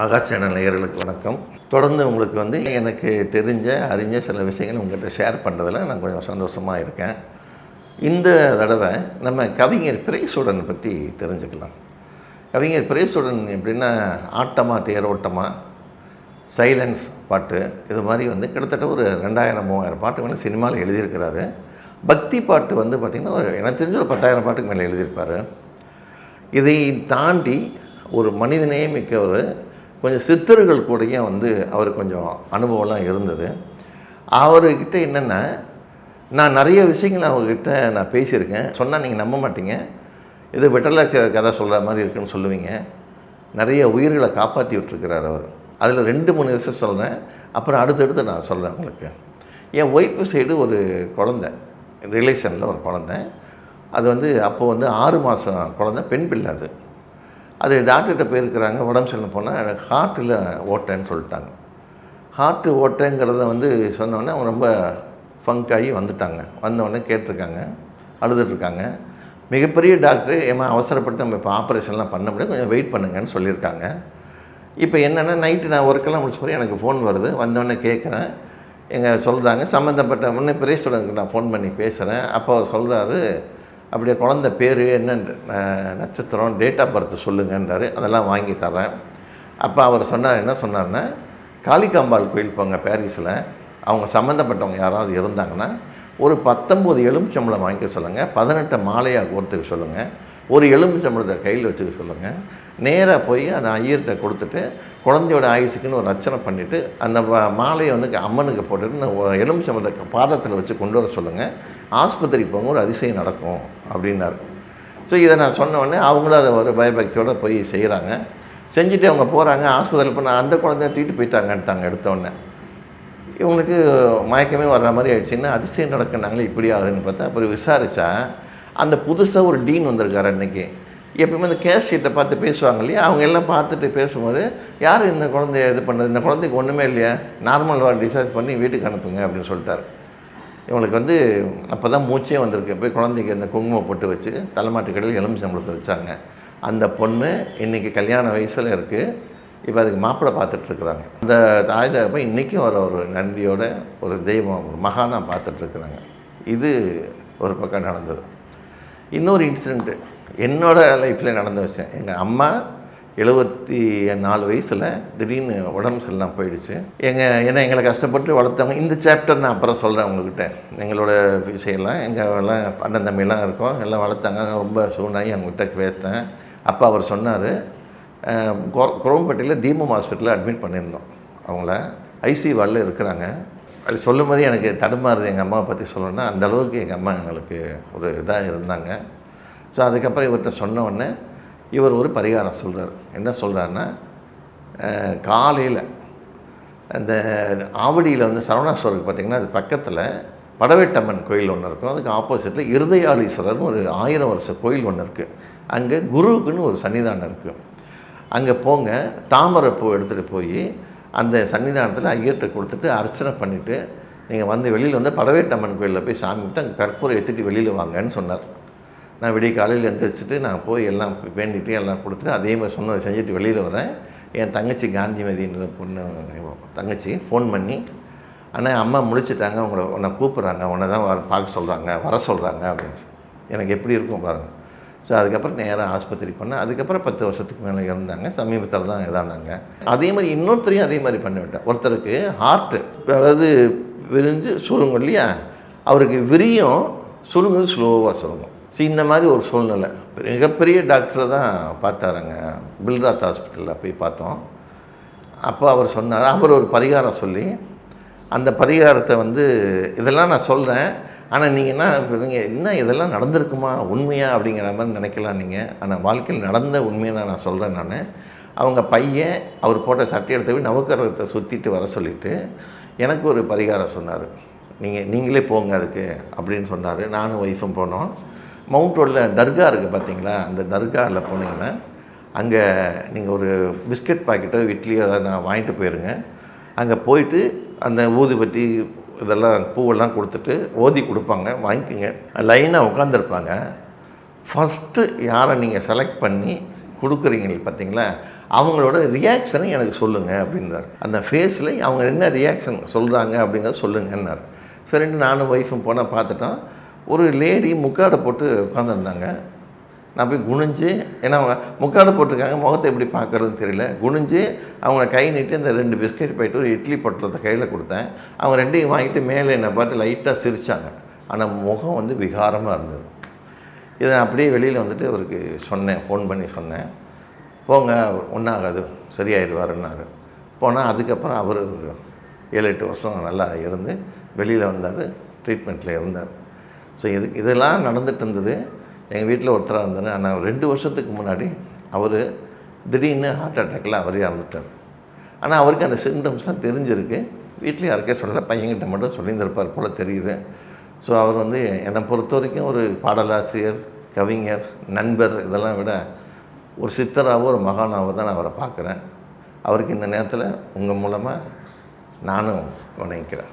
மகா சேனல் நேயர்களுக்கு வணக்கம். தொடர்ந்து உங்களுக்கு வந்து எனக்கு தெரிஞ்ச அறிஞ்ச சில விஷயங்கள் உங்கள்கிட்ட ஷேர் பண்ணுறதில் நான் கொஞ்சம் சந்தோஷமாக இருக்கேன். இந்த தடவை நம்ம கவிஞர் பிரைசுடன் பற்றி தெரிஞ்சுக்கலாம். கவிஞர் பிரைசுடன் எப்படின்னா ஆட்டமாக தேரோட்டமாக சைலன்ஸ் பாட்டு இது மாதிரி வந்து கிட்டத்தட்ட ஒரு ரெண்டாயிரம் மூவாயிரம் பாட்டு மேலே சினிமாவில் எழுதியிருக்கிறாரு. பக்தி பாட்டு வந்து பார்த்திங்கன்னா ஒரு எனக்கு தெரிஞ்ச ஒரு பத்தாயிரம் பாட்டுக்கு மேலே எழுதியிருப்பார். இதை தாண்டி ஒரு மனிதனே ஒரு கொஞ்சம் சித்தர்கள் கூடயும் வந்து அவர் கொஞ்சம் அனுபவம்லாம் இருந்தது. அவர்கிட்ட என்னென்னா நான் நிறைய விஷயங்கள் அவர்கிட்ட நான் பேசியிருக்கேன். சொன்னால் நீங்கள் நம்ப மாட்டீங்க. இது விட்டலாச்சியர் கதை சொல்கிற மாதிரி இருக்குன்னு சொல்லுவீங்க. நிறைய உயிர்களை காப்பாற்றி விட்டுருக்கிறார் அவர். அதில் ரெண்டு மூணு விஷயம் சொல்கிறேன் அப்புறம் அடுத்தடுத்து நான் சொல்கிறேன் உங்களுக்கு. என் ஒய்ஃபு சைடு ஒரு குழந்த ரிலேஷனில் ஒரு குழந்த. அது வந்து அப்போது வந்து ஆறு மாதம் குழந்த பெண் பிள்ளை அது. அது டாக்டர்கிட்ட போயிருக்கிறாங்க உடம்பு சரியில்லை போனால் எனக்கு ஹார்ட்டில் ஓட்டைன்னு சொல்லிட்டாங்க. ஹார்ட்டு ஓட்டைங்கிறத வந்து சொன்னோடனே அவங்க ரொம்ப ஃபங்க் ஆகி வந்துட்டாங்க. வந்தோடனே கேட்டிருக்காங்க அழுதுட்ருக்காங்க மிகப்பெரிய டாக்டர் ஏமா அவசரப்பட்டு நம்ம இப்போ ஆப்ரேஷன்லாம் பண்ண முடியாது கொஞ்சம் வெயிட் பண்ணுங்கன்னு சொல்லியிருக்காங்க. இப்போ என்னென்னா நைட்டு நான் ஒர்க்கெல்லாம் முடிச்ச பிறகு எனக்கு ஃபோன் வருது. வந்தோடனே கேட்குறேன். எங்கள் சொல்கிறாங்க சம்மந்தப்பட்ட முன்னே பெரிய நான் ஃபோன் பண்ணி பேசுகிறேன் அப்போ அவர் சொல்கிறாரு அப்படியே குழந்த பேர் என்னென்று ந- நட்சத்திரம் டேட் ஆஃப் பர்த் சொல்லுங்கன்றாரு. அதெல்லாம் வாங்கி தரேன் அப்போ அவர் சொன்னார் என்ன சொன்னார்னா காளிகாம்பாள் கோயில் போங்க பாரிஸில் அவங்க சம்மந்தப்பட்டவங்க யாராவது இருந்தாங்கன்னா ஒரு பத்தொம்போது எலுமிச்சம்பளம் வாங்கிக்க சொல்லுங்கள் பதினெட்டை மாலையாக கோர்த்துக்க சொல்லுங்கள் ஒரு எலுமிச்சம்பளத்தை கையில் வச்சுக்க சொல்லுங்கள் நேராக போய் அந்த ஐயர்கிட்ட கொடுத்துட்டு குழந்தையோட ஆயுசுக்குன்னு ஒரு ரச்சனை பண்ணிவிட்டு அந்த மாலையை வந்து அம்மனுக்கு போட்டுட்டு இந்த ஒ- பாதத்தில் வச்சு கொண்டு வர சொல்லுங்கள் ஆஸ்பத்திரி போங்க ஒரு அதிசயம் நடக்கும் அப்படின்னாரு. ஸோ இதை நான் சொன்னோடனே அவங்களும் அதை ஒரு பயபக்தியோடு போய் செய்கிறாங்க செஞ்சுட்டு அவங்க போகிறாங்க ஆஸ்பத்திரியில் போனால் அந்த குழந்தைய தூக்கிட்டு போயிட்டாங்கன்ட்டாங்க எடுத்தோடனே இவங்களுக்கு மயக்கமே வர்ற மாதிரி ஆயிடுச்சுன்னா அதிசயம் நடக்குனாங்களே இப்படி ஆகுதுன்னு பார்த்தா அப்புறம் விசாரித்தா அந்த புதுசாக ஒரு டீன் வந்திருக்காரு அன்றைக்கி எப்பயுமே அந்த கேஸ் ஷீட்டை பார்த்து பேசுவாங்க இல்லையா? அவங்க எல்லாம் பார்த்துட்டு பேசும்போது யார் இந்த குழந்தைய இது பண்ணது? இந்த குழந்தைக்கு ஒன்றுமே இல்லையா? நார்மல் வார்டு டிஸ்சார்ஜ் பண்ணி வீட்டுக்கு அனுப்புங்க அப்படின்னு சொல்லிட்டாரு. இவங்களுக்கு வந்து அப்போ தான் மூச்சே வந்திருக்கு. போய் குழந்தைக்கு அந்த குங்குமம் போட்டு வச்சு தலைமாட்டு கடையில் எலும்பு வச்சாங்க. அந்த பொண்ணு இன்றைக்கி கல்யாண வயசில் இருக்குது இப்போ அதுக்கு மாப்பிள்ளை பார்த்துட்ருக்குறாங்க அந்த தாய் போய் இன்றைக்கும் வர ஒரு நன்றியோட ஒரு தெய்வம் ஒரு மகானாக பார்த்துட்ருக்குறாங்க இது ஒரு பக்கம் நடந்தது. இன்னொரு இன்சிடெண்ட்டு என்னோடய லைஃப்பில் நடந்த விஷயம். எங்கள் அம்மா எழுபத்தி நாலு வயசில் திடீர்னு உடம்பு சரியில்லாம போயிடுச்சு. எங்கள் ஏன்னா எங்களை கஷ்டப்பட்டு வளர்த்தவங்க இந்த சாப்டர் நான் அப்புறம் சொல்கிறேன் உங்ககிட்ட. எங்களோட விஷயம்லாம் எங்கள் எல்லாம் அண்ணன் தம்பிலாம் இருக்கோம். எல்லாம் வளர்த்தாங்க. ரொம்ப சூழ்நாயி அவங்ககிட்ட பேசினேன். அப்போ அவர் சொன்னார் குரோம்பட்டியில் தீபம் ஹாஸ்பிட்டலில் அட்மிட் பண்ணியிருந்தோம். அவங்கள ஐசி வார்டில் இருக்கிறாங்க. அது சொல்லும் போதே எனக்கு தடுமாறுது. எங்கள் அம்மாவை பற்றி சொல்லணும்னா அந்த அளவுக்கு எங்கள் அம்மா எங்களுக்கு ஒரு இதாக இருந்தாங்க. ஸோ அதுக்கப்புறம் இவர்கிட்ட சொன்ன உடனே இவர் ஒரு பரிகாரம் சொல்கிறார் என்ன சொல்கிறாருன்னா காலையில் அந்த ஆவடியில் வந்து சரவணாஸ்வருக்கு பார்த்திங்கன்னா அது பக்கத்தில் படவேட்டம்மன் கோயில் ஒன்று இருக்கும். அதுக்கு ஆப்போசிட்டில் இருதயாளீஸ்வரர்னு ஒரு ஆயிரம் வருஷ கோயில் ஒன்று இருக்குது அங்கே குருவுக்குன்னு ஒரு சன்னிதானம் இருக்குது அங்கே போங்க தாமரை பூ எடுத்துகிட்டு போய் அந்த சன்னிதானத்தில் ஐயர்கிட்ட கொடுத்துட்டு அர்ச்சனை பண்ணிவிட்டு நீங்கள் வந்து வெளியில் வந்து படவேட்டம்மன் கோயிலில் போய் சாமி விட்டு அங்கே கற்பூரம் எடுத்துகிட்டு வெளியில் வாங்கன்னு சொன்னார். நான் விடிய காலையில் எழுந்திரிச்சிட்டு நான் போய் எல்லாம் வேண்டிட்டு எல்லாம் கொடுத்துட்டு அதே மாதிரி சொன்னதை செஞ்சுட்டு வெளியில் வரேன். என் தங்கச்சி காந்திமதின்ற பொண்ணு தங்கச்சி ஃபோன் பண்ணி அண்ணா அம்மா முடிச்சிட்டாங்க உங்களை உன்னை கூப்பிட்றாங்க உன்னை தான் வர பார்க்க சொல்கிறாங்க வர சொல்கிறாங்க அப்படின்னு. எனக்கு எப்படி இருக்கும் பாருங்கள் ஸோ அதுக்கப்புறம் நேராக ஆஸ்பத்திரி பண்ணேன் அதுக்கப்புறம் பத்து வருஷத்துக்கு மேலே இருந்தாங்க சமீபத்தில் தான் இதானாங்க. அதே மாதிரி இன்னொருத்தரையும் அதே மாதிரி பண்ணிவிட்டேன் ஒருத்தருக்கு ஹார்ட்டு அதாவது விரிஞ்சு சுருங்கும் இல்லையா? அவருக்கு விரியும் சுருங்குது ஸ்லோவாக சுருங்கும். ஸோ இந்த மாதிரி ஒரு சூழ்நிலை. மிகப்பெரிய டாக்டரை தான் பார்த்தாருங்க. பில்ராத் ஹாஸ்பிட்டலில் போய் பார்த்தோம். அப்போ அவர் சொன்னார் அவர் ஒரு பரிகாரம் சொல்லி அந்த பரிகாரத்தை வந்து இதெல்லாம் நான் சொல்கிறேன் ஆனால் நீங்கள் என்ன நீங்கள் என்ன இதெல்லாம் நடந்திருக்குமா? உண்மையா? அப்படிங்கிற மாதிரி நினைக்கலாம் நீங்கள் ஆனால் வாழ்க்கையில் நடந்த உண்மையை தான் நான் சொல்கிறேன் நான். அவங்க பையன் அவர் போட்ட சட்டை எடுத்து போய் நவக்கரகத்தை சுற்றிட்டு வர சொல்லிவிட்டு எனக்கு ஒரு பரிகாரம் சொன்னார். நீங்கள் நீங்களே போங்க அதுக்கு அப்படின்னு சொன்னார். நானும் ஒய்ஃபும் போனோம். மவுண்ட் ரோடில் தர்கா இருக்குது பார்த்தீங்களா அந்த தர்காவில் போனீங்கன்னா அங்கே நீங்கள் ஒரு பிஸ்கட் பாக்கெட்டோ இட்லியோ அதை நான் வாங்கிட்டு போயிருங்க. அங்கே போயிட்டு அந்த ஊதுபத்தி இதெல்லாம் பூவெல்லாம் கொடுத்துட்டு ஓதி கொடுப்பாங்க வாங்கிக்கோங்க. லைனாக உட்காந்துருப்பாங்க ஃபஸ்ட்டு யாரை நீங்கள் செலக்ட் பண்ணி கொடுக்குறீங்க பார்த்தீங்களா அவங்களோட ரியாக்ஷனை எனக்கு சொல்லுங்கள் அப்படின்றார் அந்த ஃபேஸில் அவங்க என்ன ரியாக்ஷன் சொல்கிறாங்க அப்படிங்கிறத சொல்லுங்கன்னார். சரின்னு நானும் ஒய்ஃபும் போனால் பார்த்துட்டோம். ஒரு லேடி முக்காடை போட்டு உட்காந்துருந்தாங்க நான் போய் குனிஞ்சு ஏன்னா அவங்க முக்காடு போட்டிருக்காங்க முகத்தை எப்படி பார்க்குறதுன்னு தெரியல. குனிஞ்சு அவங்க கை நீட்டி இந்த ரெண்டு பிஸ்கெட் போயிட்டு ஒரு இட்லி பொட்டலத்தை கையில் கொடுத்தேன். அவங்க ரெண்டையும் வாங்கிட்டு மேலே என்னை பார்த்து லைட்டாக சிரித்தாங்க ஆனால் முகம் வந்து விகாரமாக இருந்தது. இதை நான் அப்படியே வெளியில் வந்துட்டு அவருக்கு சொன்னேன் ஃபோன் பண்ணி சொன்னேன். போங்க ஒன்றாகாது சரியாயிடுவாருன்னாரு. போனால் அதுக்கப்புறம் அவர் ஏழு எட்டு வருஷம் நல்லா இருந்து வெளியில் வந்தார் ட்ரீட்மெண்ட்டில் இருந்தார். ஸோ இது இதெல்லாம் நடந்துகிட்டு இருந்தது. எங்கள் வீட்டில் ஒருத்தராக இருந்தார். ஆனால் ரெண்டு வருஷத்துக்கு முன்னாடி அவர் திடீர்னு ஹார்ட் அட்டாக்கில் அவரே இறந்துட்டார் ஆனால் அவருக்கு அந்த சிம்டம்ஸ்லாம் தெரிஞ்சிருக்கு. வீட்டில் யாருக்கே சொல்லலை. பையன்கிட்ட மட்டும் சொல்லியிருந்திருப்பார் போல் தெரியுது. ஸோ அவர் வந்து என்னை பொறுத்த வரைக்கும் ஒரு பாடலாசிரியர் கவிஞர் நண்பர் இதெல்லாம் விட ஒரு சித்தராகவோ ஒரு மகானாவோ தான் நான் அவரை பார்க்குறேன். அவருக்கு இந்த நேரத்தில் உங்கள் மூலமாக நானும் வணங்கிக்கிறேன்